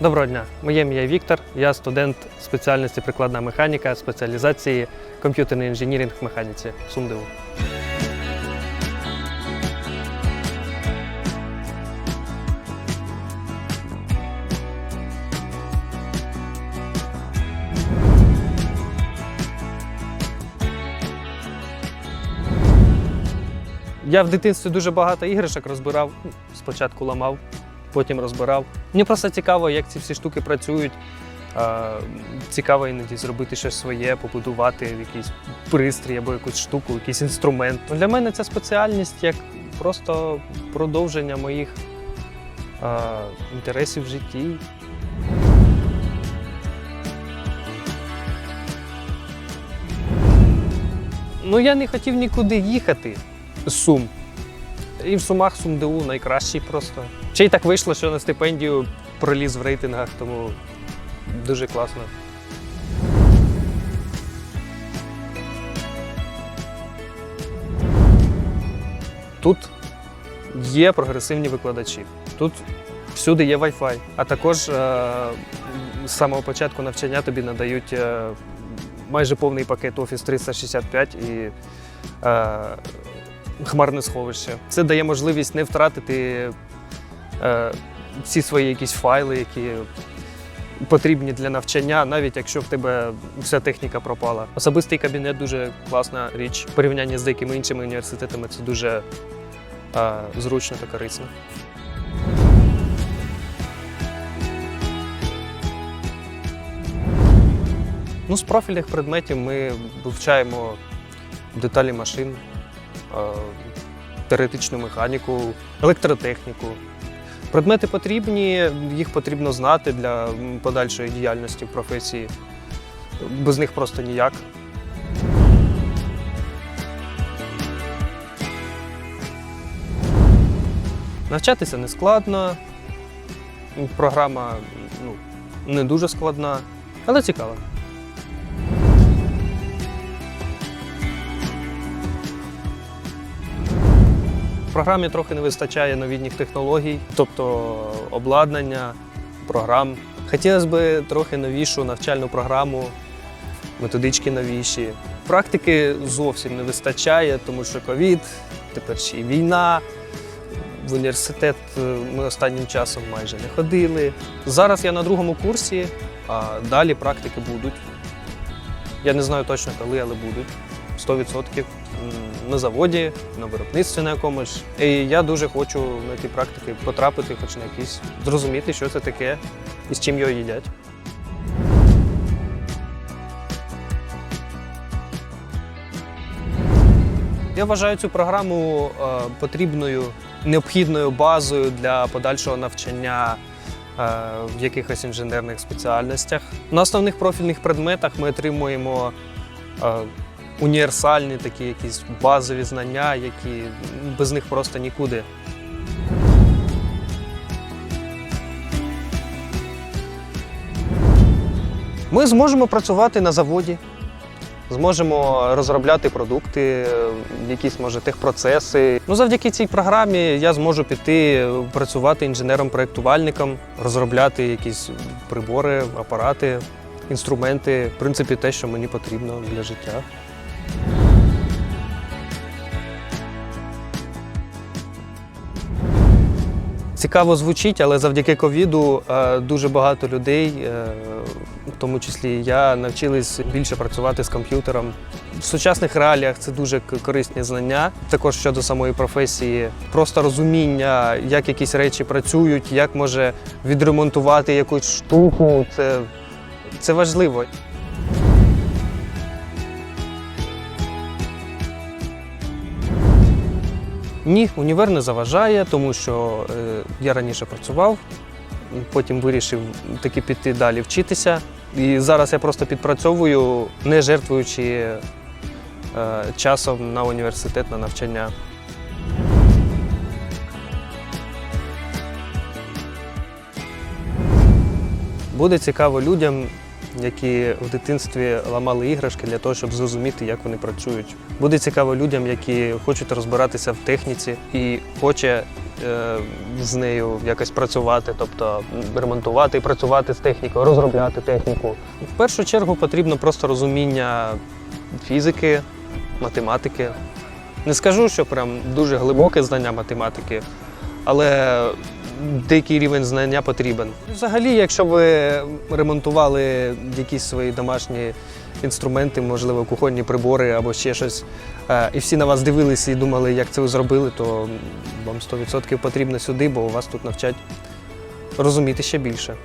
Доброго дня, моє ім'я Віктор. Я студент спеціальності прикладна механіка, спеціалізації комп'ютерний інженіринг в механіці СумДУ. Я в дитинстві дуже багато іграшок розбирав. Спочатку ламав, потім розбирав. Мені просто цікаво, як ці всі штуки працюють. Цікаво іноді зробити щось своє, побудувати якийсь пристрій або якусь штуку, якийсь інструмент. Для мене ця спеціальність як просто продовження моїх інтересів в житті. Ну, я не хотів нікуди їхати з Сум. І в Сумах СумДУ найкращий просто. Ще й так вийшло, що на стипендію проліз в рейтингах, тому дуже класно. Тут є прогресивні викладачі. Тут всюди є Wi-Fi, а також е, з самого початку навчання тобі надають е, майже повний пакет Office 365 і е, хмарне сховище. Це дає можливість не втратити всі свої якісь файли, які потрібні для навчання, навіть якщо в тебе вся техніка пропала. Особистий кабінет дуже класна річ. В порівнянні з деякими іншими університетами це дуже е, зручно та корисно. Ну, з профільних предметів ми вивчаємо деталі машин, е, теоретичну механіку, електротехніку. Предмети потрібні, їх потрібно знати для подальшої діяльності в професії. Без них просто ніяк. Навчатися не складно. Програма ну, не дуже складна, але цікава. Програмі трохи не вистачає новітніх технологій, тобто обладнання, програм. Хотілося б трохи новішу навчальну програму, методички новіші. Практики зовсім не вистачає, тому що ковід, тепер ще й війна. В університет е, ми останнім часом майже не ходили. Зараз я на другому курсі, а далі практики будуть. Я не знаю точно коли, але будуть. 100% на заводі, на виробництві на якомусь. І я дуже хочу на ті практики потрапити, хоч на якісь, зрозуміти, що це таке і з чим його їдять. Я вважаю цю програму е, потрібною, необхідною базою для подальшого навчання е, в якихось інженерних спеціальностях. На основних профільних предметах ми отримуємо е, універсальні такі якісь базові знання, які без них просто нікуди. Ми зможемо працювати на заводі, зможемо розробляти продукти, якісь може техпроцеси. Ну, завдяки цій програмі я зможу піти працювати інженером-проєктувальником, розробляти якісь прибори, апарати, інструменти, в принципі, те, що мені потрібно для життя. Цікаво звучить, але завдяки ковіду е, дуже багато людей, е, в тому числі я, навчились більше працювати з комп'ютером. В сучасних реаліях це дуже корисні знання. Також щодо самої професії, просто розуміння, як якісь речі працюють, як може відремонтувати якусь штуку. Це, це важливо. Ні, універ не заважає, тому що е, я раніше працював, потім вирішив таки піти далі вчитися. І зараз я просто підпрацьовую, не жертвуючи е, часом на університет, на навчання. Буде цікаво людям, які в дитинстві ламали іграшки для того, щоб зрозуміти, як вони працюють. Буде цікаво людям, які хочуть розбиратися в техніці і хоче е, з нею якось працювати, тобто ремонтувати працювати з технікою, розробляти техніку. В першу чергу потрібно просто розуміння фізики, математики. Не скажу, що прям дуже глибоке знання математики, але деякий рівень знання потрібен. Взагалі, якщо ви ремонтували якісь свої домашні інструменти, можливо, кухонні прибори або ще щось, е, і всі на вас дивилися і думали, як це ви зробили, то вам 100% потрібно сюди, бо вас тут навчать розуміти ще більше.